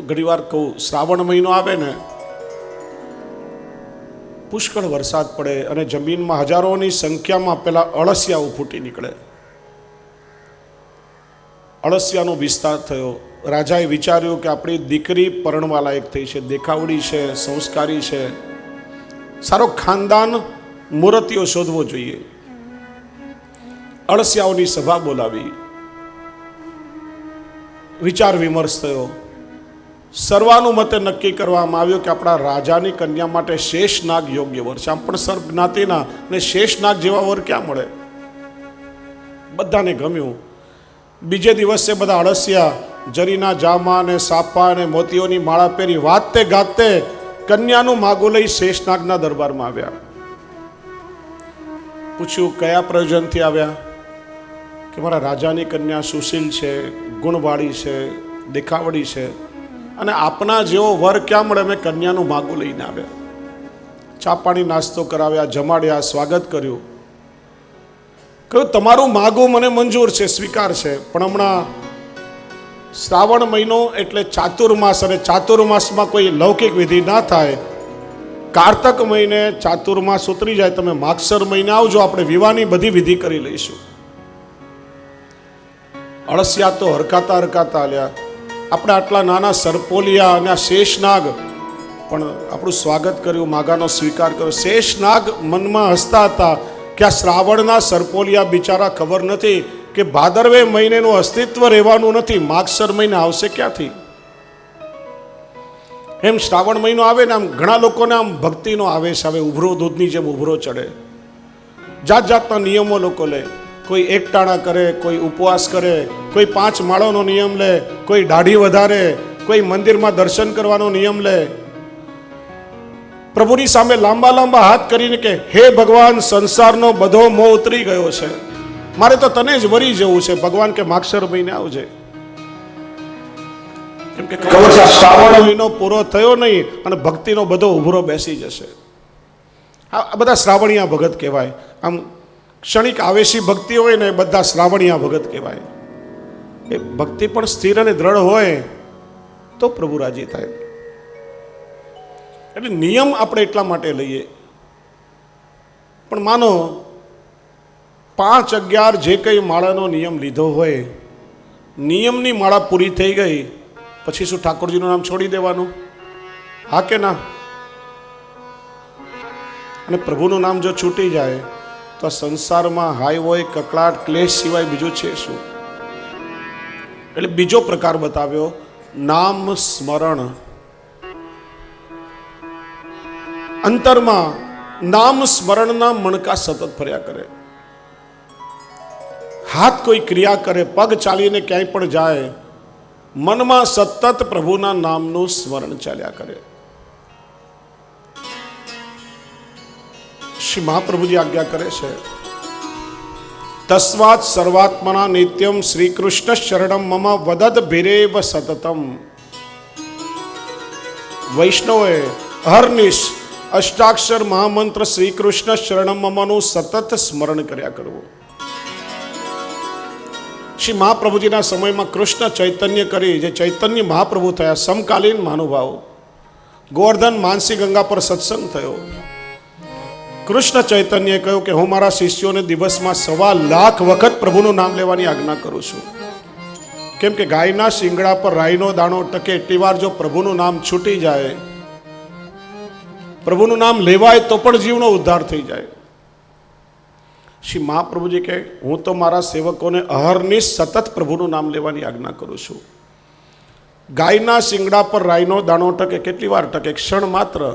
તો ઘણીવાર કહું, શ્રાવણ મહિનો આવે ને, પુષ્કળ વરસાદ પડે અને જમીનમાં હજારોની સંખ્યામાં પેલા અળસિયાઓ ફૂટી નીકળે. અળસિયાનો વિસ્તાર થયો. રાજાએ વિચાર્યું કે આપણી દીકરી પરણવા લાયક થઈ છે, દેખાવડી છે, સંસ્કારી છે. સારો ખાનદાન મૂર્તિઓ શોધવો જોઈએ. અળસિયાઓની સભા બોલાવી. વિચાર વિમર્શ થયો. સર્વાનુમતે નક્કી કરવામાં આવ્યું કે આપણા રાજાની કન્યા માટે શેષનાગ યોગ્ય વર છે. આમ પણ સર્વ જ્ઞાતિના ને શેષનાગ જેવા વર ક્યાં મળે? બધાને ગમ્યું. બીજે દિવસે બધા અળસિયા, જરીના જામા અને સાપા અને મોતીઓની માળા પહેરી વાતે ગાતે કન્યાનું માગું લઈ શેષનાગના દરબારમાં આવ્યા. પૂછ્યું, કયા પ્રયોજનથી આવ્યા? કે, મારા રાજાની કન્યા સુશીલ છે, ગુણવાળી છે, દેખાવડી છે. અને આપના જેવો વર ક્યાં મળે? મેં કન્યાનું માગું લઈને આવ્યા. ચા પાણી નાસ્તો કરાવ્યા, જમાડ્યા, સ્વાગત કર્યું. કહ્યું, તમારું માગું મને મંજૂર છે, સ્વીકાર છે. પણ હમણાં શ્રાવણ મહિનો એટલે ચાતુર્માસ અને ચાતુર્માસમાં કોઈ લૌકિક વિધિ ના થાય. કારતક મહિને ચાતુર્માસ ઉતરી જાય. તમે માગસર મહિને આવજો. આપણે વિવાહની બધી વિધિ કરી લઈશું. અળસિયા તો હરકાતા હરકાતા આલ્યા આપણે આટલા નાના સરપોલિયા અને આ શેષનાગ પણ આપણું સ્વાગત કર્યું, માગાનો સ્વીકાર કર્યો. શેષનાગ મનમાં હસતા હતા કે આ શ્રાવણના સરપોલિયા બિચારા ખબર નથી કે ભાદરવે મહિનેનું અસ્તિત્વ રહેવાનું નથી. માગસર મહિને આવશે ક્યાંથી? એમ શ્રાવણ મહિનો આવે ને આમ ઘણા લોકોને આમ ભક્તિનો આવેશ આવે, ઉભરો દૂધની જેમ ઉભરો ચડે. જાત જાતના નિયમો લોકો લે. કોઈ એકટાણા કરે, કોઈ ઉપવાસ કરે, કોઈ પાંચ માળોનો નિયમ લે, કોઈ દાઢી વધારે, કોઈ મંદિરમાં દર્શન કરવાનો નિયમ લે. પ્રભુની સામે લાંબા લાંબા હાથ કરીને કે, હે ભગવાન, સંસારનો બધો મોહ ઉતરી ગયો છે. મારે તો તને જ વરી જવું છે. ભગવાન કે માક્ષર મહિને આવજે. કેમ કે શ્રાવણ મહિનો પૂરો થયો નહીં અને ભક્તિનો બધો ઉભરો બેસી જશે. આ બધા શ્રાવણીયા ભગત કહેવાય. આમ ક્ષણિક આવેશી ભક્તિ હોય ને બધા શ્રાવણીયા ભગત કહેવાય. એ ભક્તિ પણ સ્થિર અને દ્રઢ હોય તો પ્રભુ રાજી થાય. એટલે નિયમ આપણે એટલા માટે લઈએ. પણ માનો, પાંચ અગિયાર જે કંઈ માળાનો નિયમ લીધો હોય, નિયમની માળા પૂરી થઈ ગઈ, પછી શું ઠાકોરજીનું નામ છોડી દેવાનું? હા કે ના? અને પ્રભુનું નામ જો છૂટી જાય તો સંસારમાં હાય હોય કકળાટ ક્લેશ સિવાય બીજું છે શું? એટલે બીજો પ્રકાર બતાવ્યો, નામ સ્મરણ. અંતરમાં નામ સ્મરણના મણકા સતત ફર્યા કરે. હાથ કોઈ ક્રિયા કરે, પગ ચાલીને ક્યાંય પણ જાય, મનમાં સતત પ્રભુના નામનું સ્મરણ ચાલ્યા કરે. શ્રી મહાપ્રભુજી આજ્ઞા કરે છે. તસ્વાત સર્વાત્મના નિત્યમ શ્રી કૃષ્ણ શરણમ મમ વદદ ભિરેવ સતતમ. વૈષ્ણવે હરનિશ અષ્ટાક્ષર મહામંત્ર શ્રી કૃષ્ણ શરણમ મમનું સતત સ્મરણ કર્યા કરવું. શ્રી મહાપ્રભુજીના સમયમાં કૃષ્ણ ચૈતન્ય કરી, જે ચૈતન્ય મહાપ્રભુ થયા, સમકાલીન મહાનુભાવો, ગોવર્ધન માનસી ગંગા પર સત્સંગ થયો. કૃષ્ણ ચૈતન્યએ કહ્યું કે હું મારા શિષ્યોને દિવસમાં સવા લાખ વખત પ્રભુનું નામ લેવાની આજ્ઞા કરું છું. કેમ કે ગાયના શિંગડા પર રાઈનો દાણો ટકે એટલી વાર જો પ્રભુનું નામ છૂટી જાય, પ્રભુનું નામ લેવાય તો પણ જીવનો ઉદ્ધાર થઈ જાય. શ્રી મહાપ્રભુજી કહે, હું તો મારા સેવકોને અહરની સતત પ્રભુનું નામ લેવાની આજ્ઞા કરું છું. ગાયના શિંગડા પર રાઈનો દાણો ટકે, કેટલી વાર ટકે? ક્ષણ માત્ર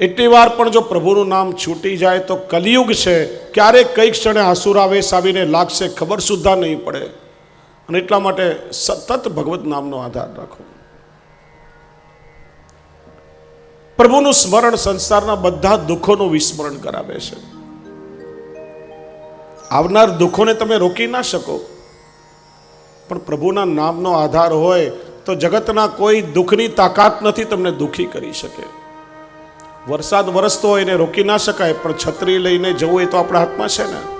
એટલી વાર પણ જો પ્રભુનું નામ છૂટી જાય તો કલિયુગ છે. ક્યારે કઈ ક્ષણે આસુરાવેશ આવીને લાગશે, ખબર સુદ્ધા નહીં પડે. અને એટલા માટે સતત ભગવત નામનો આધાર રાખો. પ્રભુનું સ્મરણ સંસારના બધા દુઃખોનું વિસ્મરણ કરાવે છે. આવનાર દુઃખોને તમે રોકી ના શકો. પણ પ્રભુના નામનો આધાર હોય તો જગતના કોઈ દુઃખની તાકાત નથી તમને દુઃખી કરી શકે. વરસાદ વરસતો હોય એને રોકી ના શકાય, પણ છત્રી લઈને જવું એ તો આપણા હાથમાં છે ને?